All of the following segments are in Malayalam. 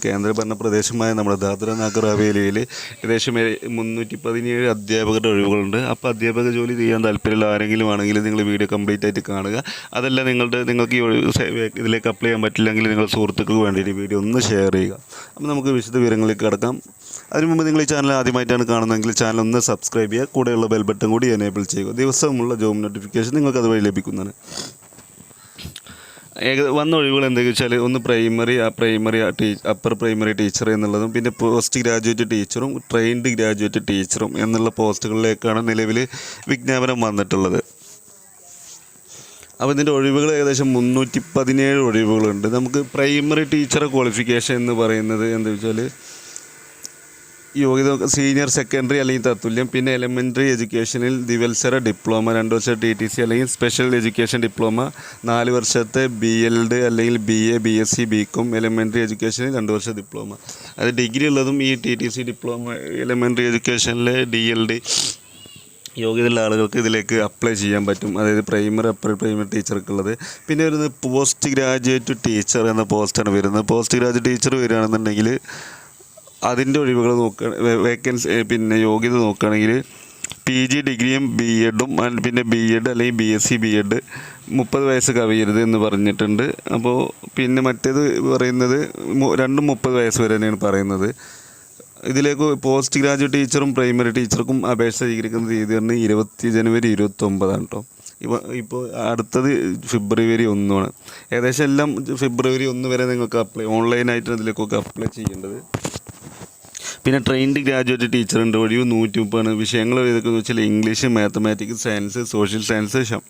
അപ്പോൾ കേന്ദ്രഭരണ പ്രദേശമായ നമ്മുടെ ദാദ്ര നഗർ ഹവേലിയിൽ ഏകദേശം മുന്നൂറ്റി പതിനേഴ് അധ്യാപകരുടെ ഒഴിവുകളുണ്ട്. അപ്പോൾ അധ്യാപക ജോലി ചെയ്യാൻ താല്പര്യമുള്ള ആരെങ്കിലും ആണെങ്കിൽ നിങ്ങൾ വീഡിയോ കംപ്ലീറ്റ് ആയിട്ട് കാണുക. അതല്ല നിങ്ങളുടെ നിങ്ങൾക്ക് ഈ ഇതിലേക്ക് അപ്ലൈ ചെയ്യാൻ പറ്റില്ലെങ്കിൽ നിങ്ങൾ സുഹൃത്തുക്കൾക്ക് വേണ്ടിയിട്ട് വീഡിയോ ഒന്ന് ഷെയർ ചെയ്യുക. അപ്പോൾ നമുക്ക് വിശദ വിവരങ്ങളിലേക്ക് കിടക്കാം. അതിനു മുമ്പ് നിങ്ങൾ ഈ ചാനൽ ആദ്യമായിട്ടാണ് കാണുന്നതെങ്കിൽ ചാനൽ ഒന്ന് സബ്സ്ക്രൈബ് ചെയ്യുക. കൂടെയുള്ള ബെൽ ബട്ടൺ കൂടി എനേബിൾ ചെയ്യുക. ദിവസമുള്ള ജോബ് നോട്ടിഫിക്കേഷൻ നിങ്ങൾക്ക് അതുവഴി ലഭിക്കുന്നതാണ്. ഏക വന്ന ഒഴിവുകൾ എന്തൊക്കെയാ വെച്ചാൽ ഒന്ന് പ്രൈമറി ആ പ്രൈമറി അപ്പർ പ്രൈമറി ടീച്ചർ എന്നുള്ളതും പിന്നെ പോസ്റ്റ് ഗ്രാജുവേറ്റ് ടീച്ചറും ട്രെയിൻഡ് ഗ്രാജുവേറ്റ് ടീച്ചറും എന്നുള്ള പോസ്റ്റുകളിലേക്കാണ് നിലവിൽ വിജ്ഞാപനം വന്നിട്ടുള്ളത്. അപ്പോൾ ഇതിന്റെ ഒഴിവുകൾ ഏകദേശം മുന്നൂറ്റി പതിനേഴ് ഒഴിവുകളുണ്ട്. നമുക്ക് പ്രൈമറി ടീച്ചർ ക്വാളിഫിക്കേഷൻ എന്ന് പറയുന്നത് എന്താ വെച്ചാൽ യോഗ്യത സീനിയർ സെക്കൻഡറി അല്ലെങ്കിൽ തത്തുല്യം. പിന്നെ എലിമെന്ററി എഡ്യൂക്കേഷനിൽ ദിവത്സര ഡിപ്ലോമ രണ്ട് വർഷം ടി ടി സി അല്ലെങ്കിൽ സ്പെഷ്യൽ എഡ്യൂക്കേഷൻ ഡിപ്ലോമ നാല് വർഷത്തെ ബി എൽഡ് അല്ലെങ്കിൽ B A B S C B elementary എഡ്യൂക്കേഷനിൽ രണ്ട് വർഷം ഡിപ്ലോമ അത് ഡിഗ്രി ഉള്ളതും ഈ T T C diploma elementary എഡ്യൂക്കേഷനിലെ D L D യോഗ്യതയുള്ള ആളുകൾക്ക് ഇതിലേക്ക് അപ്ലൈ ചെയ്യാൻ പറ്റും. അതായത് പ്രൈമറി അപ്പർ പ്രൈമറി ടീച്ചർക്കുള്ളത് പിന്നെ വരുന്നത് പോസ്റ്റ് ഗ്രാജുവേറ്റ് ടീച്ചർ എന്ന പോസ്റ്റാണ് വരുന്നത്. പോസ്റ്റ് ഗ്രാജുവേറ്റ് ടീച്ചർ വരികയാണെന്നുണ്ടെങ്കിൽ അതിന്റെ ഒഴിവുകൾ നോക്കുക വേക്കൻസി പിന്നെ യോഗ്യത നോക്കുകയാണെങ്കിൽ പി ജി ഡിഗ്രിയും ബി എഡും പിന്നെ ബി എഡ് അല്ലെങ്കിൽ B S C B Ed മുപ്പത് വയസ്സ് കവിയരുത് എന്ന് പറഞ്ഞിട്ടുണ്ട്. അപ്പോൾ പിന്നെ മറ്റേത് പറയുന്നത് രണ്ടും മുപ്പത് വയസ്സ് വരെ തന്നെയാണ് പറയുന്നത്. ഇതിലേക്ക് പോസ്റ്റ് ഗ്രാജുവേറ്റ് ടീച്ചറും പ്രൈമറി ടീച്ചർക്കും അപേക്ഷ സ്വീകരിക്കുന്ന തീയതി പറഞ്ഞ് ഇരുപത്തി ജനുവരി ഇരുപത്തൊമ്പതാണ് കേട്ടോ ഇപ്പോൾ ഇപ്പോൾ അടുത്തത് ഫെബ്രുവരി ഒന്നുമാണ്. ഏകദേശം എല്ലാം ഫെബ്രുവരി ഒന്ന് വരെ നിങ്ങൾക്ക് അപ്ലൈ ഓൺലൈനായിട്ടാണ് ഇതിലേക്കൊക്കെ അപ്ലൈ ചെയ്യേണ്ടത്. പിന്നെ ട്രെയിൻഡ് ഗ്രാജുവേറ്റ് ടീച്ചർ ഉണ്ട്. ഒഴിവ് നൂറ്റി മുപ്പതാണ് വിഷയങ്ങൾ ഏതൊക്കെയെന്ന് വെച്ചാൽ English mathematics science social science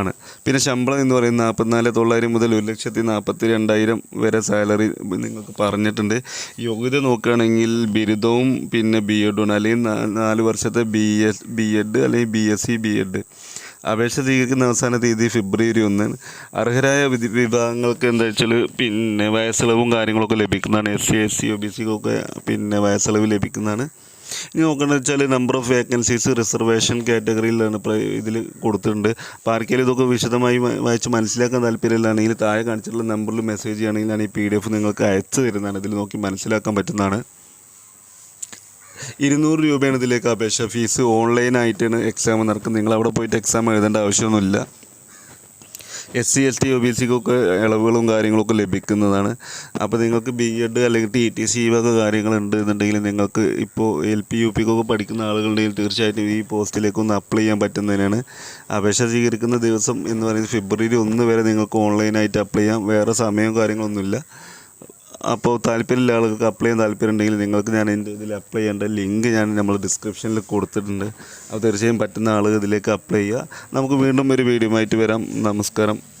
ആണ്. പിന്നെ ശമ്പളം എന്ന് പറയുന്നത് നാൽപ്പത്തിനാല് തൊള്ളായിരം മുതൽ ഒരു ലക്ഷത്തി നാൽപ്പത്തി രണ്ടായിരം വരെ സാലറി നിങ്ങൾക്ക് പറഞ്ഞിട്ടുണ്ട്. യോഗ്യത നോക്കുകയാണെങ്കിൽ ബിരുദവും പിന്നെ ബി എഡും അല്ലെങ്കിൽ നാല് വർഷത്തെ ബി എസ് ബി എഡ് അല്ലെങ്കിൽ B S C B Ed അപേക്ഷ സ്വീകരിക്കുന്ന അവസാന തീയതി ഫെബ്രുവരി ഒന്ന്. അർഹരായ വിഭാഗങ്ങൾക്ക് എന്താ വെച്ചാൽ പിന്നെ വയസ്സിളവും കാര്യങ്ങളൊക്കെ ലഭിക്കുന്നതാണ്. S C S C O B സിക്കൊക്കെ പിന്നെ വയസ്സിളവ് ലഭിക്കുന്നതാണ്. ഇനി നോക്കേണ്ടത് വെച്ചാൽ നമ്പർ ഓഫ് വേക്കൻസീസ് റിസർവേഷൻ കാറ്റഗറിയിലാണ് ഇതിൽ കൊടുത്തിട്ടുണ്ട്. അപ്പോൾ ആർക്കെങ്കിലും ഇതൊക്കെ വിശദമായി വായിച്ച് മനസ്സിലാക്കാൻ താല്പര്യമില്ലാണെങ്കിൽ താഴെ കാണിച്ചിട്ടുള്ള നമ്പറിൽ മെസ്സേജ് ചെയ്യുകയാണെങ്കിൽ ഞാൻ ഈ പി ഡി എഫ് നിങ്ങൾക്ക് അയച്ചു തരുന്നതാണ്. ഇതിൽ നോക്കി മനസ്സിലാക്കാൻ പറ്റുന്നതാണ്. ഇരുന്നൂറ് രൂപയാണ് ഇതിലേക്ക് അപേക്ഷ. ഫീസ് ഓൺലൈനായിട്ടാണ് എക്സാം നടക്കുന്നത്. നിങ്ങൾ അവിടെ പോയിട്ട് എക്സാം എഴുതേണ്ട ആവശ്യമൊന്നുമില്ല. S C S T O B സിക്കൊക്കെ ഇളവുകളും കാര്യങ്ങളൊക്കെ ലഭിക്കുന്നതാണ്. അപ്പോൾ നിങ്ങൾക്ക് ബി എഡ് അല്ലെങ്കിൽ ടി ടി സി വക കാര്യങ്ങളുണ്ട് എന്നുണ്ടെങ്കിൽ നിങ്ങൾക്ക് ഇപ്പോൾ എൽ പി യു പിക്കൊക്കെ പഠിക്കുന്ന ആളുകളുണ്ടെങ്കിൽ തീർച്ചയായിട്ടും ഈ പോസ്റ്റിലേക്ക് ഒന്ന് അപ്ലൈ ചെയ്യാൻ പറ്റുന്നതിനാണ്. അപേക്ഷ സ്വീകരിക്കുന്ന ദിവസം എന്ന് പറയുന്നത് ഫെബ്രുവരി ഒന്ന് വരെ നിങ്ങൾക്ക് ഓൺലൈനായിട്ട് അപ്ലൈ ചെയ്യാം. വേറെ സമയവും കാര്യങ്ങളൊന്നുമില്ല. അപ്പോൾ താല്പര്യമുള്ള ആളുകൾക്ക് അപ്ലൈ ചെയ്യാൻ താല്പര്യം ഉണ്ടെങ്കിൽ നിങ്ങൾക്ക് ഞാൻ എന്റെ ഇതിൽ അപ്ലൈ ചെയ്യേണ്ട ലിങ്ക് ഞാൻ നമ്മൾ ഡിസ്ക്രിപ്ഷനിൽ കൊടുത്തിട്ടുണ്ട്. അപ്പോൾ തീർച്ചയായും പറ്റുന്ന ആളുകൾ ഇതിലേക്ക് അപ്ലൈ ചെയ്യുക. നമുക്ക് വീണ്ടും ഒരു വീഡിയോ ആയിട്ട് വരാം. നമസ്കാരം.